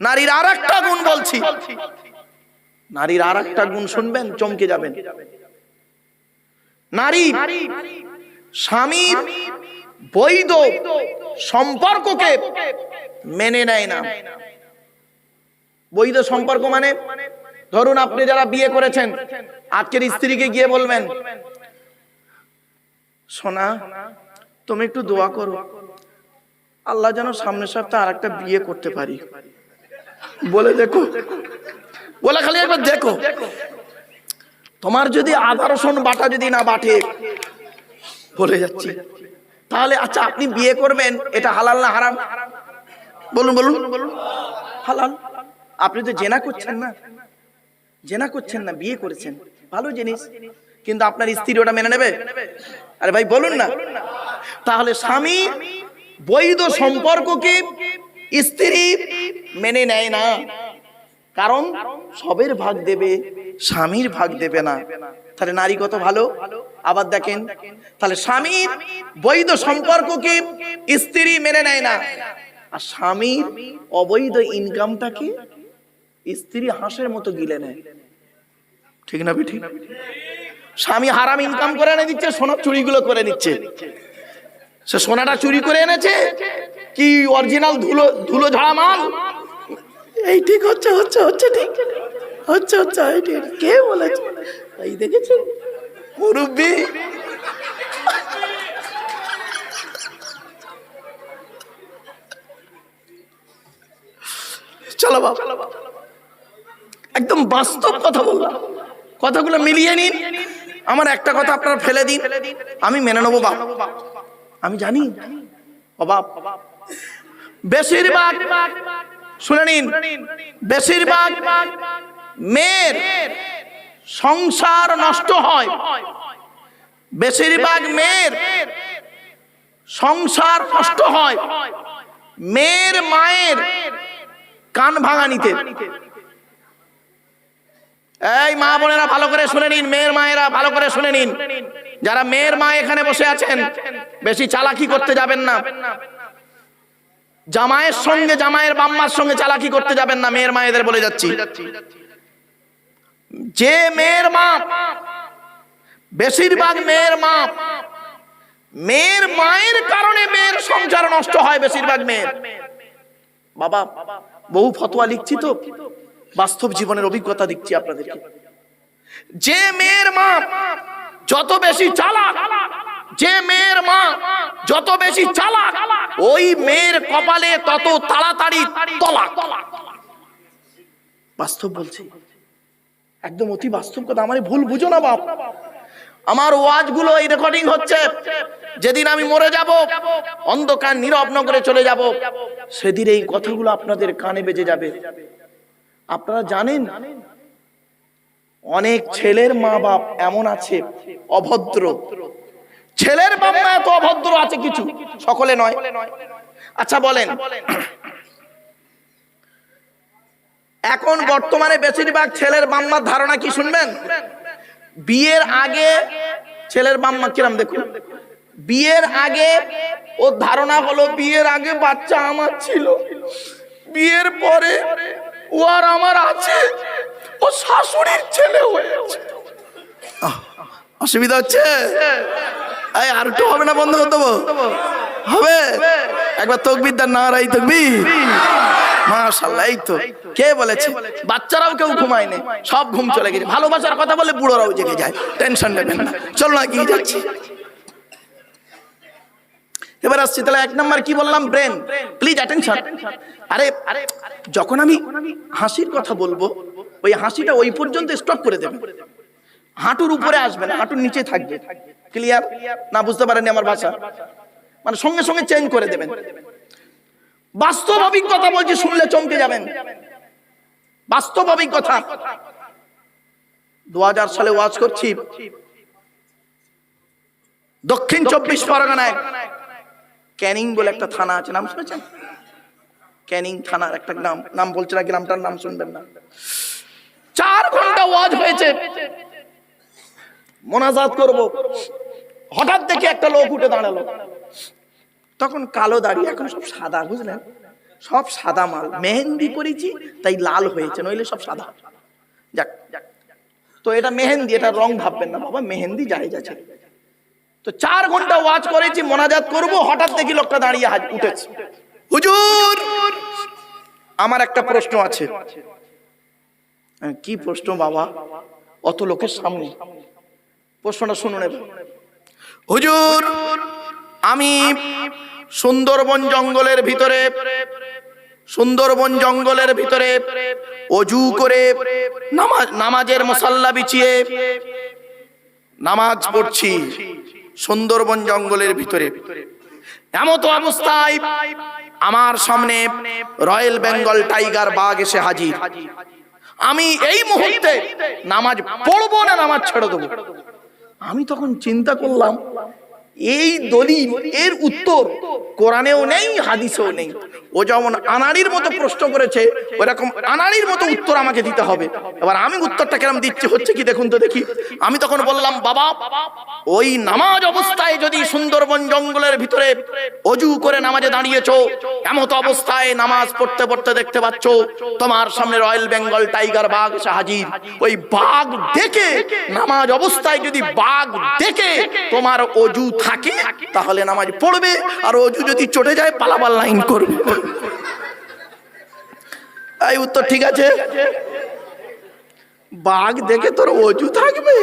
নারীর আর একটা গুণ বলছি। নারীর আর একটা গুণ শুনবেন, চমকে যাবেন। নারী স্বামীর বৈধ সম্পর্ককে মেনে নেয় না। বৈধ সম্পর্ক মানে ধরুন আপনি যারা বিয়ে করেছেন, আজকের স্ত্রীকে গিয়ে বলবেন, সোনা, তুমি একটু দোয়া করো, আল্লাহ যেন সামনের সপ্তাহে আর একটা বিয়ে করতে পারি। বলে দেখো। বলে খালি একবার দেখো। তোমার যদি আধা রসুন বাটা যদি না বাটে, বলে যাচ্ছি। তাহলে আচ্ছা আপনি বিয়ে করবেন, এটা হালাল না হারাম? বলুন বলুন। হালাল। আপনি তো জেনা করছেন না। জেনা করছেন না, বিয়ে করেছেন। ভালো জিনিস। কিন্তু আপনার স্ত্রী ওটা মেনে নেবে? আরে ভাই, বলুন না। তাহলে স্বামী বৈধ সম্পর্ককে স্ত্রী মেনে নেয় না। কারণ সবের ভাগ দেবে, স্বামীর ভাগ দেবে না। তাহলে নারী কত ভালো? আবার দেখেন, তাহলে স্বামীর বৈধ সম্পর্ককে স্ত্রী মেনে নেয় না। আর স্বামীর অবৈধ ইনকামটাকে স্ত্রী হাঁসের মতো গিলে নেয়। ঠিক না ঠিক স্বামী হারাম ইনকাম করে এনে দিচ্ছে সোনার চুরিগুলো করে নিচ্ছে। সে সোনাটা চুরি করে এনেছে, কি অরিজিনাল ধুলো ধুলো ঝাড়া মাল? এই ঠিক হচ্ছে হচ্ছে হচ্ছে ঠিক। হচ্ছে হচ্ছে ঠিক। কে বলেছে? এই দেখেছেন মুরব্বী। চলো বাবা। একদম বাস্তব কথা বললাম কথাগুলো মিলিয়ে নিন। আমার একটা কথা আপনারা ফেলে দিন। আমি মেনে নেব বাপ। আমি জানি। অবাব বেশিরভাগ শুনে নিন। বেশিরভাগ মেয়ের সংসার নষ্ট হয়। বেশিরভাগ মেয়ের সংসার নষ্ট হয়। মেয়ের মায়ের কান ভাঙানিতে। এই মা বোনেরা ভালো করে শুনে নিন, মেয়ের মায়েরা ভালো করে শুনে নিন। যারা মেয়ের মা এখানে বসে আছেন, বেশি চালাকি করতে যাবেন না। জামাইয়ের সঙ্গে, জামাইয়ের বাম্মার সঙ্গে চালাকি করতে যাবেন না, মেয়ের মায়েদের বলে যাচ্ছি। যে মেয়ের মা বেশিরভাগ মেয়ের মা মেয়ের মায়ের কারণে মেয়ের সংসার নষ্ট হয় বেশিরভাগ মেয়ের। বাবা, বহু ফতোয়া লিখছি তো, বাস্তব জীবনের অভিজ্ঞতা দিচ্ছি আপনাদেরকে। যে মেয়ের মা যত বেশি চালাক যে মেয়ের মা যত বেশি চালাক, ওই মেয়ের কপালে তত তাড়াতাড়ি তলাক। বাস্তব বলছি। একদম অতি বাস্তব কথা। আমার ভুল বুঝো না, বাপ। আমার ওয়াজগুলো এই রেকর্ডিং হচ্ছে। যেদিন আমি মরে যাব, অন্ধকার নীরব নগরে চলে যাব, সেদিন এই কথাগুলো আপনাদের কানে বেজে যাবে। আপনারা জানেন, অনেক ছেলের মা বাপ এমন আছে, অভদ্র। ছেলের বাপ মা এত অভদ্র আছে কিছু? সকলে নয়। আচ্ছা বলেন। এখন বর্তমানে বেশিরভাগ ছেলের বাম্মার ধারণা কি শুনবেন? বিয়ের আগে ছেলের বাম্মা কিরাম দেখুন। বিয়ের আগে ওর ধারণা হলো বিয়ের আগে বাচ্চা আমার ছিল। বিয়ের পরে ও আর আমার আছে। ও শাশুড়ির ছেলে হয়েছে অসুবিধা হচ্ছে? এই আর একটু হবে না বন্ধ করে দেবো হবে? একবার তকবির দার না রাই তকবির। মাশাল্লাহ এই তো। কে বলেছে? বাচ্চারাও কেউ ঘুমায় না, সব ঘুম চলে গেছে। ভালোবাসার কথা বলে বুড়োরাও জেগে যায়। টেনশন নেবেন না। না কি যাচ্ছি। এবার আসছি, তাহলে এক নাম্বার কি বললাম? ব্রেন। প্লিজ অ্যাটেনশন আরে আরে যখন আমি হাসির কথা বলব, ওই হাসিটা ওই পর্যন্ত স্টপ করে দেবে। হাঁটুর উপরে আসবে না, হাঁটুর নিচে থাকবে। ক্লিয়ার না, বুঝতে পারেনি আমার ভাষা। মানে সঙ্গে সঙ্গে চেঞ্জ করে দেবেন। বাস্তব অভিজ্ঞতা বলছি, শুনলে চমকে যাবেন। বাস্তব অভিজ্ঞতা। দু সালে ওয়াজ করছি। দক্ষিণ চব্বিশ পরগনায়। ক্যানিং বলে একটা থানা আছে, নাম শুনেছেন? ক্যানিং থানার একটা নাম নাম বলছে না, গ্রামটার নাম শুনবেন না। চার ঘণ্টা ওয়াজ হয়েছে। মোনাজাত করব। হঠাৎ দেখে একটা লোক উঠে দাঁড়াল। তখন কালো দাড়ি, এখন সব সাদা, বুঝলেন? সব সাদা মাল, মেহেন্দি করেছি তাই লাল হয়েছে, নইলে সব সাদা। যাক তো এটা মেহেন্দি এটা রং ভাববেন না, বাবা, মেহেন্দি জায়েজ আছে তো চার ঘণ্টা ওয়াচ করেছি, মোনাজাত করব, হঠাৎ দেখি লোকটা দাঁড়িয়ে উঠেছে। হুজুর! আমার একটা প্রশ্ন আছে। কি প্রশ্ন, বাবা? অত লোকের সামনে। প্রশ্নটা শুনুন এবার। হুজুর, আমি সুন্দরবন জঙ্গলের ভিতরে, সুন্দরবন জঙ্গলের ভিতরে অজু করে নামাজ নামাজের মশাল্লা বিছিয়ে নামাজ পড়ছি সুন্দরবন জঙ্গলের ভিতরে। এমত অবস্থায় আমার সামনে রয়্যাল বেঙ্গল টাইগার বাঘ এসে হাজির। আমি এই মুহূর্তে নামাজ পড়ব না নামাজ ছেড়ে দেবো? আমি তখন চিন্তা করলাম এই দলিল এর উত্তর কোরআনেও নেই হাদিসেও নেই। ও যেমন আনাড়ির মতো প্রশ্ন করেছে ওরকম আনাড়ির মতো উত্তর আমাকে দিতে হবে। এবার আমি উত্তরটা কেরম দিচ্ছি, হচ্ছে কি দেখুন তো দেখি। আমি তখন বললাম, বাবা, ওই নামাজ অবস্থায় যদি সুন্দরবন জঙ্গলের ভিতরে অজু করে নামাজে দাঁড়িয়েছো, এমত অবস্থায় নামাজ পড়তে পড়তে দেখতে পাচ্ছ, তোমার সামনে রয়্যাল বেঙ্গল টাইগার বাঘ এসে হাজির। ওই বাঘ দেখে নামাজ অবস্থায় যদি বাঘ দেখে তোমার অজু থাকে, তাহলে নামাজ পড়বে, আর অজু যদি চটে যায়, পালাবার লাইন করবে। এই উত্তর ঠিক আছে। বাঘ দেখে তোর অজু থাকবে?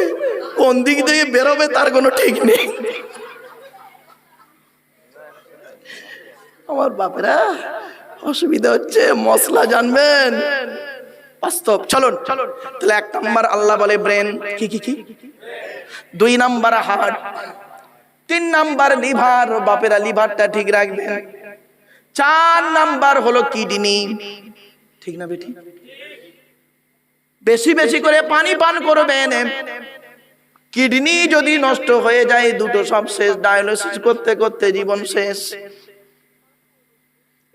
কোন দিক থেকে বেরোবে তার কোনো ঠিক নেই। আমার বাপেরা, অসুবিধা হচ্ছে, মশলা জানবেন। বাস্তব, চলুন। তাহলে এক নাম্বার আল্লাহ বলে ব্রেন। কি কি কি? দুই নাম্বার হার্ট তিন নাম্বার লিভার। বাপেরা, লিভারটা ঠিক রাখবেন। চার নাম্বার হলো কিডনি। ঠিক না বেটি বেশি বেশি করে পানি পান করবেন। কিডনি যদি নষ্ট হয়ে যায়, দুটো সব শেষ, ডায়ালিসিস করতে করতে জীবন শেষ।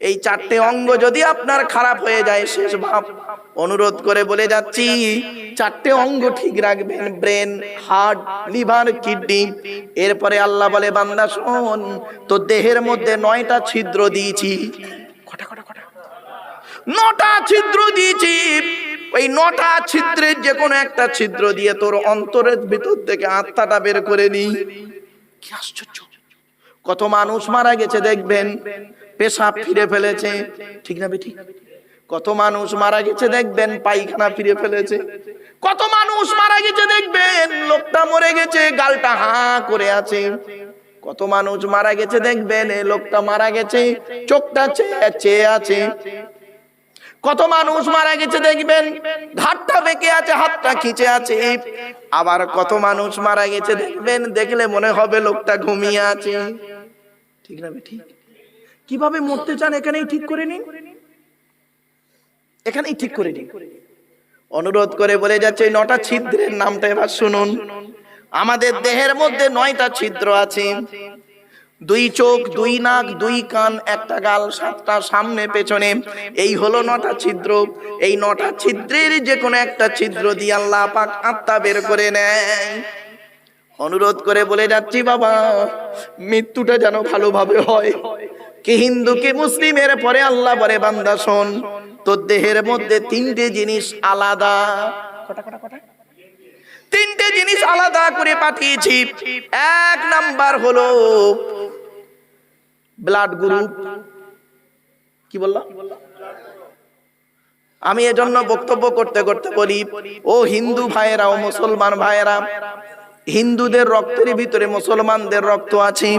এই চারটে অঙ্গ যদি আপনার খারাপ হয়ে যায়, শেষ ভাব। অনুরোধ করে বলে যাচ্ছি, চারটে অঙ্গ ঠিক রাখবেন। Brain, heart, liver, kidney. এরপরে আল্লাহ বলে, বান্দা শোন তো দেহের মধ্যে নয়টা ছিদ্র দিয়েছি। নটা ছিদ্র দিয়েছি। ওই নটা ছিদ্রের যে কোনো একটা ছিদ্র দিয়ে তোর অন্তরের ভিতর থেকে আত্মাটা বের করে নি কি আশ্চর্য। কত মানুষ মারা গেছে দেখবেন। পেশাব ফিরে ফেলেছে। ঠিক না বেঠিক? কত মানুষ মারা গেছে দেখবেন, পায়খানা ফিরে ফেলেছে। কত মানুষ মারা গেছে দেখবেন, লোকটা মরে গেছে, গালটা হা করে আছে। কত মানুষ মারা গেছে দেখবেন লোকটা মারা গেছে, চোখটা চেয়ে আছে। কত মানুষ মারা গেছে দেখবেন? ঘাটটা বেঁকে আছে, হাতটা খিচে আছে। আবার কত মানুষ মারা গেছে দেখবেন? দেখলে মনে হবে লোকটা ঘুমিয়ে আছে। ঠিক না ঠিক? কীভাবে মরতে চান এখানেই ঠিক করে নিন। এখানেই ঠিক করে নিন। অনুরোধ করে বলে যাচ্ছে নটা ছিদ্রের নামটা এবার শুনুন। আমাদের দেহের মধ্যে নয়টা ছিদ্র আছে। দুই চোখ, দুই নাক, দুই কান, একটা গাল, সাতটা সামনে, পেছনে। এই হলো নটা ছিদ্র। এই নটা ছিদ্রের যে কোনো একটা ছিদ্র দিয়ে আল্লাহ পাক আত্মা বের করে নেয়। অনুরোধ করে বলে যাচ্ছি, বাবা, মৃত্যুটা যেন ভালোভাবে হয়। কি হিন্দু, কি মুসলিমের পরে আল্লাহ বলে, বান্দা শোন, তোর দেহের মধ্যে তিনটে জিনিস আলাদা। কটা কটা কটা? তিনটে জিনিস আলাদা করে পাঠিয়েছি। এক নাম্বার হলো ব্লাড গ্রুপ কি বললাম আমি এজন্য বক্তব্য করতে করতে বলি, ও হিন্দু ভাইয়েরা, ও মুসলমান ভাইয়েরা, হিন্দুদের রক্তের ভিতরে মুসলমানদের রক্ত আছে,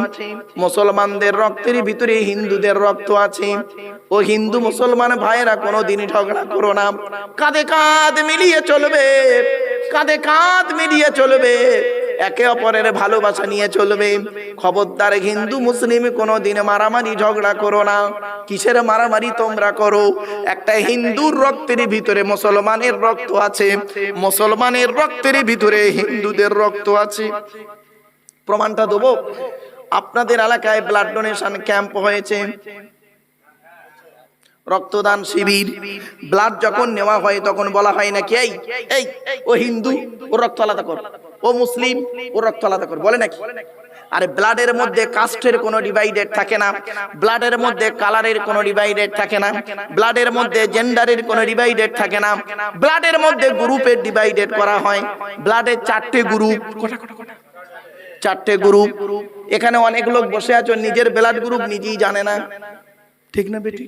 মুসলমানদের রক্তের ভিতরে হিন্দুদের রক্ত আছে। ও হিন্দু মুসলমান ভাইয়েরা কোনোদিন ঝগড়া করো না, কাঁধে কাঁধ মিলিয়ে চলবে। কাঁধে কাঁধ মিলিয়ে চলবে। একে অপরের ভালোবাসা নিয়ে চলবে। খবরদার হিন্দু, মুসলিম, কোনোদিন মারামারি ঝগড়া করো না। কিসের মারামারি তোমরা করো? একটা হিন্দুর রক্তের ভিতরে মুসলমানের রক্ত আছে। মুসলমানের রক্তের ভিতরে হিন্দুদের রক্ত আছে। প্রমাণটা দেবো? আপনাদের এলাকায় ব্লাড ডোনেশন ক্যাম্প হয়েছে। রক্তদান শিবির ব্লাড যখন নেওয়া হয় তখন বলা হয় নাকি, এই এই, ও হিন্দু ও রক্ত আলাদা কর। ও মুসলিম ও রক্ত আলাদা কর। বলে নাকি? আরে ব্লাডের মধ্যে কাস্টের কোনো ডিভাইডেড থাকে না। ব্লাডের মধ্যে কালারের কোনো ডিভাইডেড থাকে না। ব্লাডের মধ্যে জেন্ডারের কোনো ডিভাইডেড থাকে না। ব্লাডের মধ্যে গ্রুপের ডিভাইডেড করা হয়। ব্লাডের চারটে গ্রুপ চারটে গ্রুপ এখানে অনেক লোক বসে আছো, নিজের ব্লাড গ্রুপ নিজেই জানে না। ঠিক না বেটি?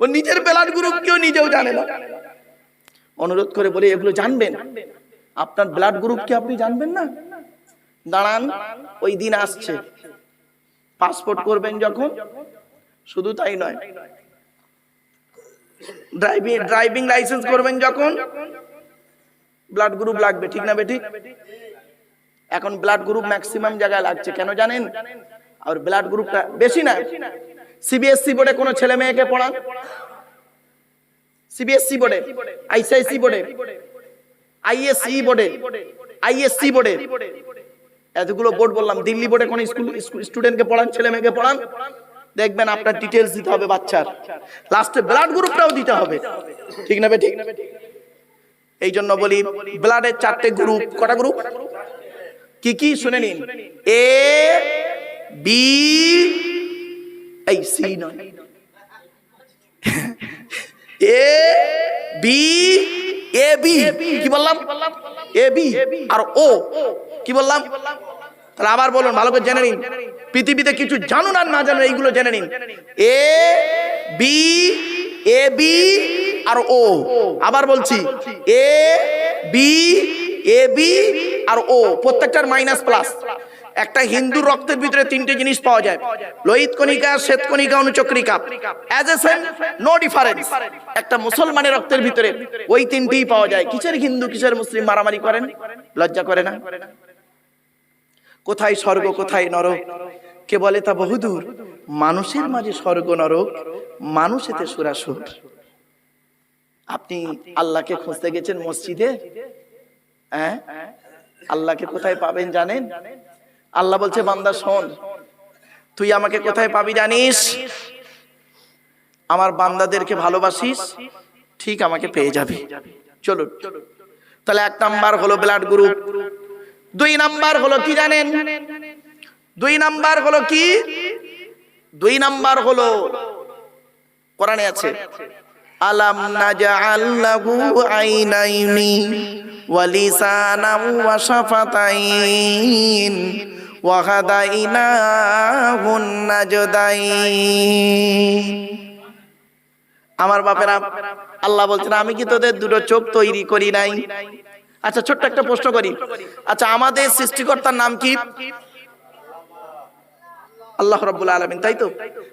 ও নিজের ব্লাড গ্রুপ কেউ নিজেও জানে না। অনুরোধ করে বলে, এগুলো জানবেন? আপনার ব্লাড গ্রুপ কি আপনি জানবেন না? দাঁড়ান, ওই দিন আসছে। পাসপোর্ট করবেন যখন? শুধু তাই নয়। ড্রাইভিং ড্রাইভিং লাইসেন্স করবেন যখন? ব্লাড গ্রুপ লাগবে, ঠিক না বেটি? এখন ব্লাড গ্রুপ ম্যাক্সিমাম জায়গায় লাগছে, কেন জানেন? আর ব্লাড গ্রুপটা বেশি না। সিবিএসসি বোর্ডে কোনো ছেলে মেয়েকে পড়ান? সিবিএসসি বোর্ডে আইসিআইসি বোর্ডে আইএসসি বোর্ডে আইএসসি বোর্ডে এতগুলো বোর্ড বললাম, দিল্লি বোর্ডে কোন স্কুল স্টুডেন্টকে পড়ান, ছেলে মেয়েকে পড়ান? দেখবেন আপনার ডিটেলস দিতে হবে বাচ্চার। লাস্টে ব্লাড গ্রুপটাও দিতে হবে। ঠিক না ঠিক? এই জন্য বলি ব্লাডের চারটে গ্রুপ কটা গ্রুপ কি কি? শুনে নিন। এ বি এই সি নয় এ বি এ বি কি বললাম? এ বি আর ও কি বললাম? তাহলে আবার বলুন, ভালো করে জেনে নিন। পৃথিবীতে কিছু জানুন আর না জানুন, এইগুলো জেনে নিন। এ বি এ বি আর ও আবার বলছি। এ বি এ বি আর ও প্রত্যেকটার মাইনাস প্লাস একটা হিন্দু রক্তের ভিতরে তিনটে জিনিস পাওয়া যায়। লোহিত কণিকা, শ্বেত কণিকা, অনুচক্রিকা। As a same no difference একটা মুসলমানের রক্তের ভিতরে ওই তিনটেই পাওয়া যায়। কিসের হিন্দু, কিসের মুসলিম মারামারি করেন? লজ্জা করে না? কোথায় স্বর্গ, কোথায় নরক? কে বলে তা বহুদূর মানুষের মাঝে স্বর্গ, নরক মানুষেতে সুরাসুর। আপনি আল্লাহকে খুঁজতে গেছেন মসজিদে? হ্যাঁ? আল্লাহকে কোথায় পাবেন জানেন? আল্লাহ বলছে, বান্দা, শোন, তুই আমাকে কোথায় পাবি জানিস? আমার বান্দাদেরকে ভালোবাসিস, ঠিক আমাকে পেয়ে যাবে। চলো, তাহলে এক নাম্বার হলো ব্লাড গ্রুপ। দুই নাম্বার হলো কি জানেন? দুই নাম্বার হলো কি? দুই নাম্বার হলো, কোরআনে আছে, আলাম নাজআল লাহু আইনাইনি ওয়া লিসানাম ওয়া শাফাতাইন ওয়া আমার বাপেরা, আল্লাহ বলছেন, আমি কি তোদের দুটো চোখ তৈরি করি নাই? আচ্ছা ছোট্ট একটা প্রশ্ন করি। আচ্ছা আমাদের সৃষ্টিকর্তার নাম কি? আল্লাহ রাব্বুল আলামিন, তাই তো?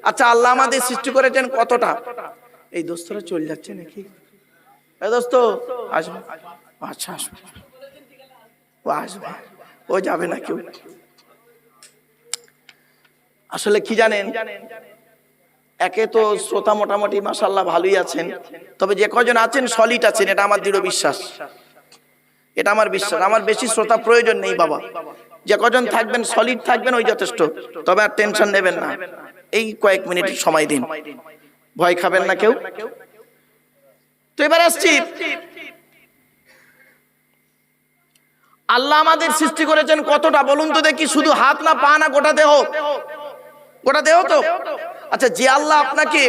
আচ্ছা আল্লাহ আমাদের সৃষ্টি করেছেন কতটা? এই দোস্তরা চলে যাচ্ছে নাকি? দোস্ত আসবে আচ্ছা আসবে ও আসবে। ও যাবে না কেউ। আসলে কি জানেন? একে তো শ্রোতা মোটামুটি মাসাল্লাহ ভালোই আছেন। তবে যে কজন আছেন সলিড আছেন, এটা আমার দৃঢ় বিশ্বাস। এটা আমার বিশ্বাস। আমার বেশি শ্রোতা প্রয়োজন নেই, বাবা। যে কজন থাকবেন সলিড থাকবেন, ওই যথেষ্ট। তবে আর টেনশন নেবেন না। এই কয়েক মিনিট সময় দিন। ভয় খাবেন না কেউ? তো এবার আসছি। আল্লাহ আমাদের সৃষ্টি করেছেন কতটা? বলুন তো দেখি, শুধু হাত না পা না, গোটা দেহ? গোটা দেহ তো? আচ্ছা যে আল্লাহ আপনাকে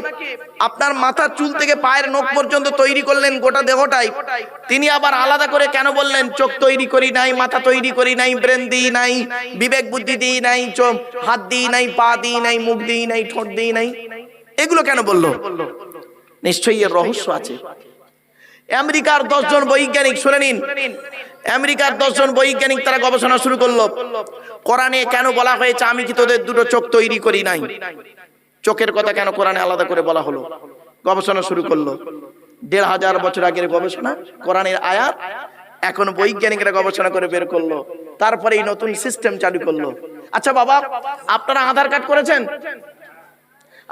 আপনার মাথার চুল থেকে পায়ের নখ পর্যন্ত তৈরি করলেন গোটা দেহটাই, তিনি আবার আলাদা করে কেন বললেন, চোখ তৈরি করি নাই, মাথা তৈরি করি নাই, ব্রেন দিই নাই, বিবেক বুদ্ধি দিই নাই, চোখ, হাত দিই নাই, পা দিই নাই, মুখ দিই নাই, ঠোঁট দিই নাই। এগুলো কেন বলল? নিশ্চয়ই এর রহস্য আছে। আমেরিকার দশজন বৈজ্ঞানিক, শুনে নিন আমেরিকার দশজন বৈজ্ঞানিক তারা গবেষণা শুরু করল। কোরআনে কেন বলা হয়েছে আমি কি তোদের দুটো চোখ তৈরি করি নাই? চোখের কথা কেন কোরআনে আলাদা করে বলা হলো? গবেষণা শুরু করল। দেড় হাজার বছর আগের গবেষণা কোরআনের আয়াত এখন বৈজ্ঞানিকরা গবেষণা করে বের করল। তারপরে এই নতুন সিস্টেম চালু করল। আচ্ছা বাবা আপনারা আধার কার্ড করেছেন?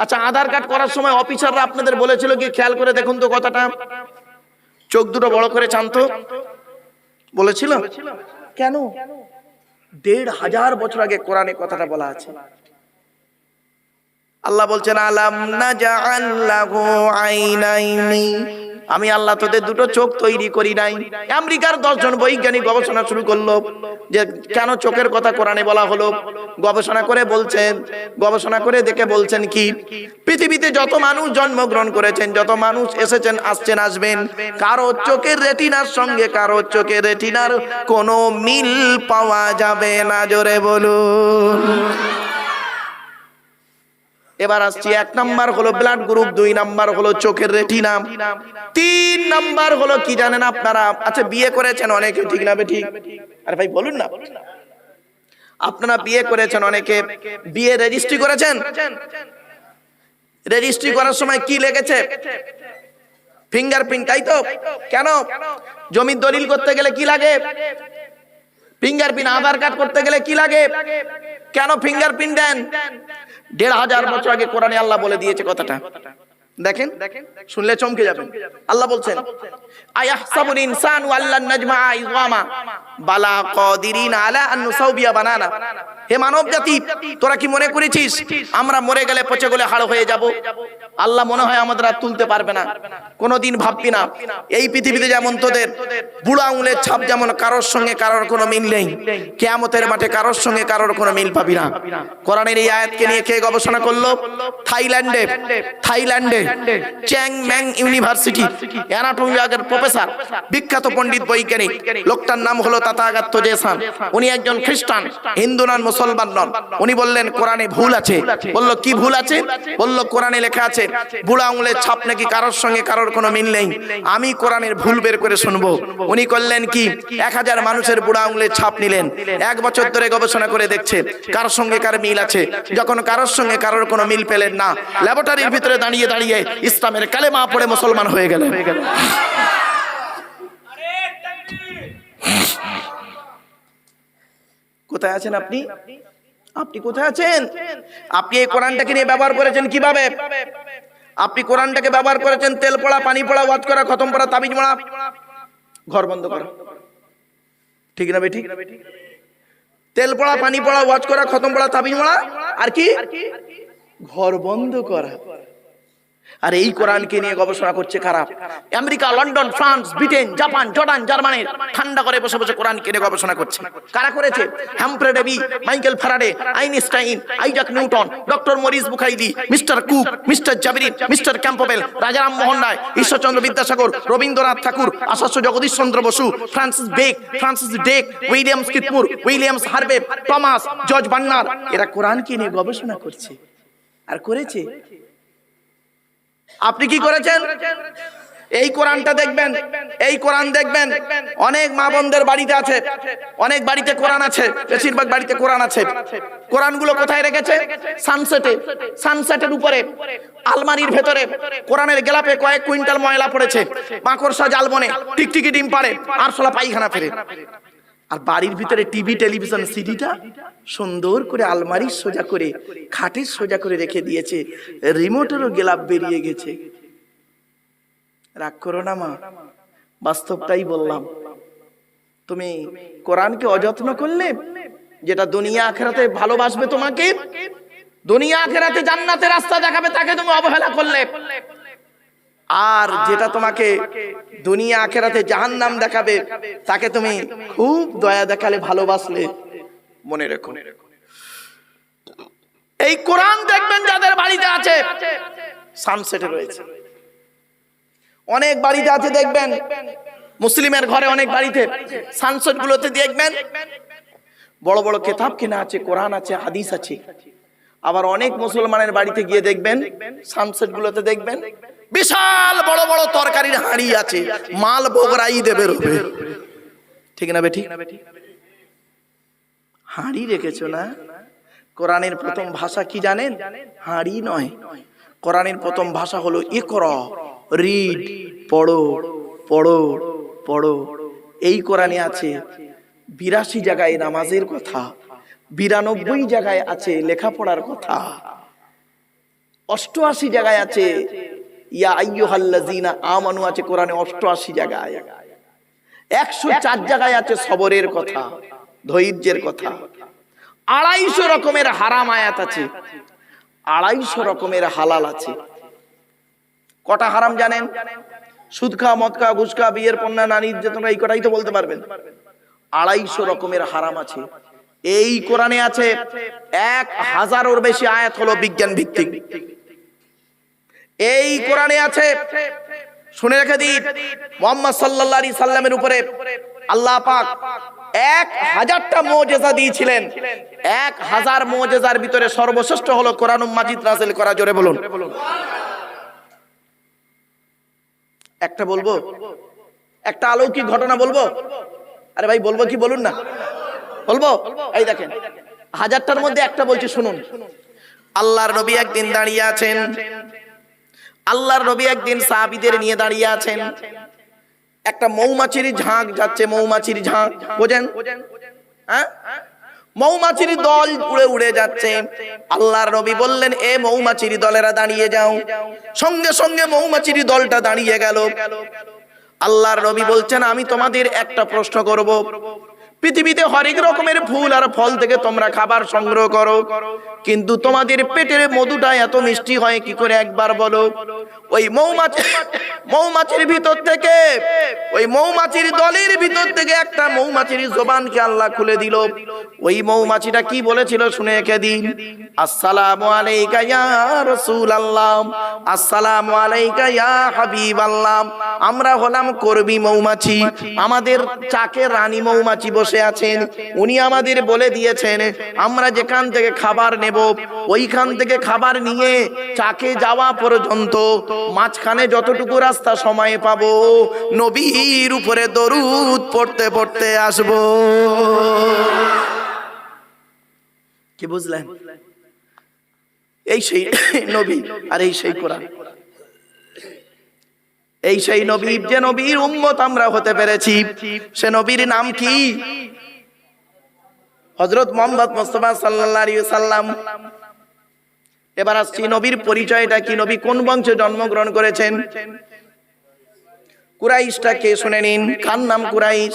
আচ্ছা আধার কার্ড করার সময় অফিসাররা আপনাদের বলেছিল কি খেয়াল করে দেখুন তো কথাটা। চোখ দুটো বড় করে চান্ত। বলেছিল? কেন? দেড় হাজার বছর আগে কোরআনে কথাটা বলা আছে। আল্লাহ বলছেন আলাম না আল্লাহু আইনাইনি আমি আল্লাহ তোদের দুটো চোখ তৈরি করি নাই। আমেরিকার দশজন বৈজ্ঞানিক গবেষণা শুরু করল যে কেন চোখের কথা কোরআনে বলা হলো। গবেষণা করে বলছেন, গবেষণা করে দেখে বলছেন কি, পৃথিবীতে যত মানুষ জন্মগ্রহণ করেছেন, যত মানুষ এসেছেন, আসছেন, আসবেন, কারও চোখের রেটিনার সঙ্গে, কারও চোখের রেটিনার কোনো মিল পাওয়া যাবে না, জোরে বলুন। এবার আসছি এক নাম্বার হলো ব্লাড গ্রুপ দুই নাম্বার হলো চোখের রেটিনা তিন নাম্বার হলো কি জানেন আপনারা? আচ্ছা বিয়ে করেছেন অনেকে, ঠিক না ঠিক? আরে ভাই, বলুন না। আপনারা বিয়ে করেছেন অনেকে। বিয়ে রেজিস্ট্রি করেছেন? রেজিস্ট্রি করার সময় কি লেগেছে? ফিঙ্গারপ্রিন্ট তাই তো? কেন? জমির দলিল করতে গেলে কি লাগে? ফিঙ্গারপ্রিন্ট আধার কার্ড করতে গেলে কি লাগে? কেন ফিঙ্গারপ্রিন্ট দেন? দেড় হাজার বছর আগে কোরআনে আল্লাহ বলে দিয়েছে কথাটা। দেখেন? শুনলে চমকে যাবেন আল্লাহ বলছেন, আয়াহসাবুল ইনসানু আল্লাহ নাজমা আইওয়ামা বালা কাদিরিন আলা আন নুসাউবিয়া বানানা। হে মানব জাতি তোরা কি মনে করেছিস? আমরা মরে গেলে পচে গেলে হাড় হয়ে যাব। আল্লাহ মনে হয় আমাদের আর তুলতে পারবে না। কোনোদিন ভাববি না, এই পৃথিবীতে যেমন তোদের, বুড়া আঙুলের ছাপ যেমন কারোর সঙ্গে কারোর কোনো মিল নেই, কেয়ামতের মাঠে কারোর সঙ্গে কারোর কোনো মিল পাবি না। কোরআনের এই আয়াতকে নিয়ে কে গবেষণা করল? থাইল্যান্ডে থাইল্যান্ডে চ্যাং ম্যাং ইউনিভার্সিটি, অ্যানাটমি বিভাগের প্রফেসর, বিখ্যাত পণ্ডিত বৈজ্ঞানিক, লোকটার নাম হলো তাতাগাত্য জেসান উনি একজন খ্রিস্টান, হিন্দু নন মুসলমান নন। উনি বললেন, কোরআনে ভুল আছে। বলল, কি ভুল আছে? বলল, কোরআনে লেখা আছে, বুড়া আঙুলের ছাপ নাকি কারোর সঙ্গে কারোর কোনো মিল নেই। আমি কোরআনের ভুল বের করে শুনব। উনি করলেন কি? এক হাজার মানুষের বুড়া আঙুলের ছাপ নিলেন। এক বছর ধরে গবেষণা করে দেখছে, কার সঙ্গে কার মিল আছে। যখন কারোর সঙ্গে কারোর কোনো মিল পেলেন না, ল্যাবরেটরির ভিতরে দাঁড়িয়ে দাঁড়িয়ে ইসলামের কালেমা পড়ে মুসলমান হয়ে গেলেন। কোথায় আছেন আপনি? আপনি? কোথায় আছেন? আপনি এই কোরআনটাকে নিয়ে ব্যবহার করেছেন কীভাবে? আপনি কোরআনটাকে ব্যবহার করেছেন তেল পড়া পানি পড়া ওয়াজ করা খতম পড়া তাবিজ মারা ঘর বন্ধ করা। ঠিক না বেঠিক তেল পড়া পানি পড়া ওয়াজ করা খতম পড়া তাবিজ মারা আর কি? ঘর বন্ধ করা। আর এই কোরআনকে নিয়ে গবেষণা করছে খারাপ America, London, France, Britain, Japan, Jordan জার্মানির ঠান্ডা করে বসে বসে কোরআনকে নিয়ে গবেষণা করছে। কারা করেছে? Humphrey Davy Michael Faraday, Einstein, Isaac Newton, doctor Maurice Bucaille mister Cook, mister জাবিরিন mister Campbell Rajaram Mohan Roy, Ishwarchandra Vidyasagar, Rabindranath Tagore, Acharya Jagadish Chandra Bose, Francis Beck, Francis day, Williams কিতমুর, Williams Harvey Thomas, George বান্নার এরা কোরআনকে নিয়ে গবেষণা করছে। আর করেছে? আপনি কি করেছেন? এই কোরআনটা দেখবেন, এই কোরআন দেখবেন, অনেক মা বোনদের বাড়িতে আছে, অনেক বাড়িতে কোরআন আছে, বেশিরভাগ বাড়িতে কোরআন আছে। কোরআনগুলো কোথায় রেখেছে? সানসেটে সানসেটের উপরে, আলমারির ভেতরে। কোরআনের গেলাপে কয়েক কুইন্টাল ময়লা পড়েছে, মাকড়সা জাল বনে টিকটিকি ডিম পারে আরশোলা পায়খানা ফেরে। আর বাড়ির ভিতরে টিভি, টেলিভিশন, সিডিটা সুন্দর করে আলমারি সোজা করে, খাটের সোজা করে রেখে দিয়েছে। রিমোটেরও গেলাপ বেরিয়ে গেছে। রাগ করো না মা, বাস্তবটাই বললাম। তুমি কোরআনকে অযত্ন করলে, যেটা দুনিয়া আখেরাতে ভালোবাসবে তোমাকে, দুনিয়া আখেরাতে জান্নাতের রাস্তা দেখাবে, তাকে তুমি অবহেলা করলে। আর যেটা তোমাকে দুনিয়া আখেরাতে জাহান্নাম দেখাবে, তাকে তুমি খুব দয়া দেখালে, ভালোবাসলে। মনে রেখো। এই কোরআন দেখবেন যাদের বাড়িতে আছে সানসেটে রয়েছে। অনেক বাড়িতে আছে, দেখবেন, মুসলিমের ঘরে অনেক বাড়িতে সানসেট গুলোতে দেখবেন, বড় বড় কেতাব কেনা আছে, কোরআন আছে, হাদিস আছে। আবার অনেক মুসলমানের বাড়িতে গিয়ে দেখবেন সানসেট গুলোতে দেখবেন, বিশাল বড় বড় তরকারির হাঁড়ি আছে, মাল বগরাই দেবে ঠিক না বেঠি? হাঁড়ি রেখেছো না? কোরআনের প্রথম ভাষা কি জানেন? হাঁড়ি নয়। কোরআনের প্রথম ভাষা হলো ইকর রিড পড়ো পড়ো পড়ো। এই কোরআনে আছে, বিরাশি জায়গায় নামাজের কথা। বিরানব্বই জায়গায় আছে লেখাপড়ার কথা। অষ্টআশি জায়গায় আছে, ইয়া আইয়ুহাল্লাযীনা আমানু আছে কোরআনে অষ্টআশি জায়গায়। একশো চার জায়গায় আছে সবরের কথা, ধৈর্যের কথা। আড়াইশো রকমের হারাম আয়াত আছে, আড়াইশো রকমের হালাল আছে। কটা হারাম জানেন? সুদ খা মদ খা ঘুষ খা বিয়ের পণ্যা নানির যে তোমরা এই কটাই তো বলতে পারবেন। আড়াইশো রকমের হারাম আছে। এই কোরআনে আছে এক হাজারের বেশি আয়াত হলো বিজ্ঞান ভিত্তিক এই কোরআনে আছে, শুনে রেখে দিন মোহাম্মদ সাল্লাল্লাহু সাল্লামের উপরে আল্লাহ পাক এক হাজারটা মোজেজা দিয়েছিলেন। এক হাজার মোজেজার ভিতরে সর্বশ্রেষ্ঠ হলো কোরআন মাজিদ নাজিল করা, জোরে বলুন। একটা বলব? একটা অলৌকিক ঘটনা বলব? আরে ভাই, বলব কি বলুন না? বলব? এই দেখেন, হাজারটার মধ্যে একটা বলছি, শুনুন। আল্লাহর নবী একদিন দাঁড়িয়ে আছেন। আল্লাহর নবী একদিন সাহাবীদের নিয়ে দাঁড়িয়ে আছেন। একটা মৌমাছির ঝাঁক যাচ্ছে, মৌমাছির ঝাঁক, বোঝেন? হ্যাঁ? মৌমাছির দল উড়ে উড়ে যাচ্ছে। আল্লাহর নবী বললেন, এ মৌমাছির দলেরা দাঁড়িয়ে যাও। সঙ্গে সঙ্গে মৌমাছির দলটা দাঁড়িয়ে গেল। আল্লাহর নবী বলছেন, আমি তোমাদের একটা প্রশ্ন করব। পৃথিবীতে হরেক রকমের ফুল আর ফল থেকে তোমরা খাবার সংগ্রহ করো। কিন্তু তোমাদের পেটের মধুটা এত মিষ্টি হয় কি করে একবার বলো? ওই মৌমাছি মৌমাছির ভিতর থেকে ওই মৌমাছির দলের ভিতর থেকে একটা মৌমাছির জবানকে আল্লাহ খুলে দিল। ওই মৌমাছিটা কি বলেছিল শুনে রেখে দিন আসসালামু আলাইকা ইয়া রাসূলুল্লাহ। আসসালামু আলাইকা ইয়া হাবিব হাবিবাল্লাহ। আমরা হলাম করবি মৌমাছি। আমাদের চাকে রানী মৌমাছি বসে আছেন, উনি আমাদের বলে দিয়েছেন, আমরা যেখান থেকে খাবার নেব, ওইখান থেকে খাবার নিয়ে চাকে যাওয়া পর্যন্ত মাঝখানে যতটুকু রাস্তা সময় পাবো, নবীর উপরে দরুদ পড়তে পড়তে আসব। কি বুঝলেন? এই সেই নবী আর এই সেই কোরআন। এই সেই নবীর যে নবীর উম্মত আমরা হতে পেরেছি। সে নবীর নাম কি? হজরত মোহাম্মদ মোস্তফা সাল্লাল্লাহু সাল্লাম এবার আসছি নবীর পরিচয়টা কি? নবী কোন বংশে জন্মগ্রহণ করেছেন? কুরাইশটা কে শুনে নিন। কার নাম কুরাইশ?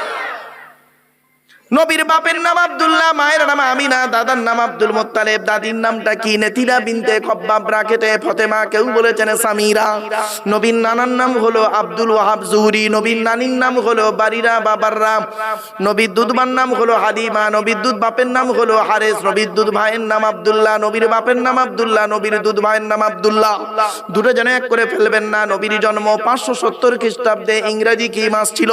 নবীর বাপের নাম আব্দুল্লাহ, মায়ের নাম আমিনা, দাদার নাম আব্দুল মোত্তালেব, দাদির নামটা কি? নেতিরা বিনতে খব্বাব রাকেটে ফতেমা, কেউ বলেছেন সামিরা। নবীর নানার নাম হলো আব্দুল ওয়াহাব জুহরি, নবীর নানির নাম হলো বারিরা বাবাররা। নবীর দুধবার নাম হলো হালিমা নবীর দুধ বাপের নাম হলো হারেস, নবীর দুধ ভাইয়ের নাম আব্দুল্লাহ, নবীর বাপের নাম আব্দুল্লাহ, নবীর দুধ ভাইয়ের নাম আব্দুল্লাহ। দুটো যেন এক করে ফেলবেন না, নবীর জন্ম পাঁচশো সত্তর খ্রিস্টাব্দে ইংরেজি কি মাস ছিল?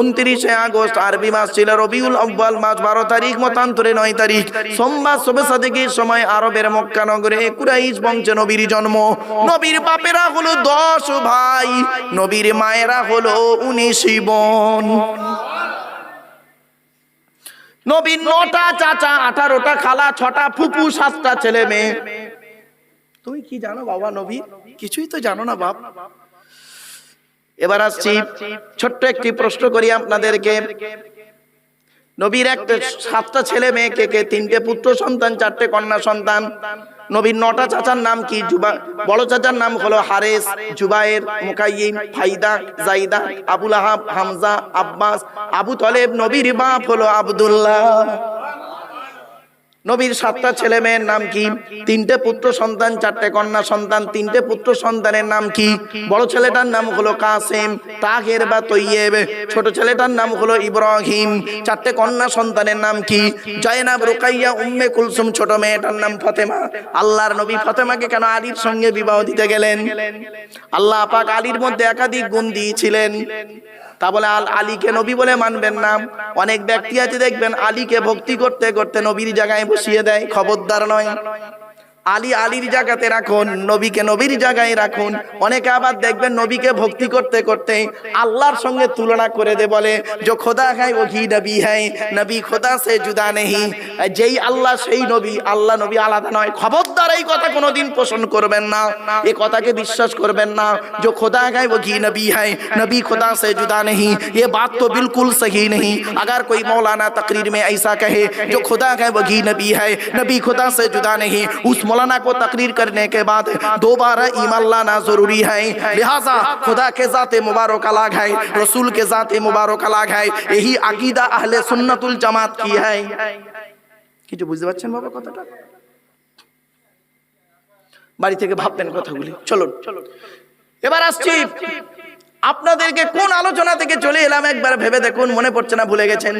উনত্রিশে আগস্ট, আরবি মাস ছিল, রবিউল আব্বাল মাস বারো তারিখ, মতান্তরে নয় তারিখ। সোমবার সবে সাদেকের সময় আরবের মক্কা নগরে কুরাইশ বংশে নবীর জন্ম। নবীর বাপেরা হলো দশ ভাই, নবীর মায়েরা হলো উনিশ বোন। নবীর নটা চাচা, আঠারোটা খালা, ছটা ফুপু, সাতটা ছেলে মেয়ে। তুমি কি জানো বাবা নবী? কিছুই তো জানো না বাপ। এবার আসছি ছোট্ট একটি প্রশ্ন করি আপনাদেরকে। নবীর একটা সাতটা ছেলে মেয়ে কে? কে তিনটে পুত্র সন্তান চারটে কন্যা সন্তান। নবীর নটা চাচার নাম কি? জুবা বড় চাচার নাম হলো হারেস জুবায়ের মুকাইম ফাইদা জাইদা আবুল আহাব হামজা আব্বাস। আবু তলেব নবীর বাপ হলো আব্দুল্লাহ। নবীর সাতটা ছেলে মেয়ের নাম কি? তিনটে পুত্র সন্তান, চারটে কন্যা সন্তান, তিনটে পুত্র সন্তানের নাম কি? বড় ছেলেটার নাম হলো কাসেম, তাহের বা তৈয়েব। ছোট ছেলেটার নাম হলো ইব্রাহিম। চারটে কন্যা সন্তানের নাম কি? জয়নাব, রুকাইয়া, উম্মে কুলসুম, ছোট মেয়েটার নাম ফতেমা। আল্লাহর নবী ফতেমাকে কেন আলীর সঙ্গে বিবাহ দিতে গেলেন? আল্লাহ পাক আলীর মধ্যে একাধিক গুণ দিয়েছিলেন। তা বলে আল আলীকে নবী বলে মানবেন না। অনেক ব্যক্তি আছে দেখবেন আলীকে ভক্তি করতে করতে নবীর জায়গায় বসিয়ে দেয়, খবরদার নয়। আলী আলীর জায়গাতে রাখুন নবীকে নবীর জায়গায় রাখুন অনেকে আবার দেখবেন নবীকে ভক্তি করতে করতে আল্লাহর সঙ্গে তুলনা করে দে বলে যে খোদা है वही নবী है নবী খোদা সে জুদা নেই যেই আল্লাহ সেই নবী আল্লাহ নবী আলাদা নয় খবরদার এই কথা কোনোদিন পোষণ করবেন না এই কথাকে বিশ্বাস করবেন না जो खुदा है वही नबी है नबी खुदा से जुदा नहीं ये बात तो बिल्कुल सही नहीं अगर कोई मौलाना तकरीर में ऐसा कहे जो खुदा है वही नबी है नबी खुदा से जुदा नहीं उस मौलाना को तकरीर करने के बाद दोबारा ईमान लाना जरूरी है लिहाजा खुदा के जाते मुबारक अलग है रसूल के जाते मुबारक अलग है यही अकीदा अहले सुन्नतुल जमात की है কিছু বুঝতে পারছেন বাবা কথাটা বাড়ি থেকে ভাববেন কথাগুলি চলুন এবার আসছি আপনাদেরকে কোন আলোচনা থেকে চলে এলাম একবার ভেবে দেখুন মনে পড়ছে না ভুলে গেছেন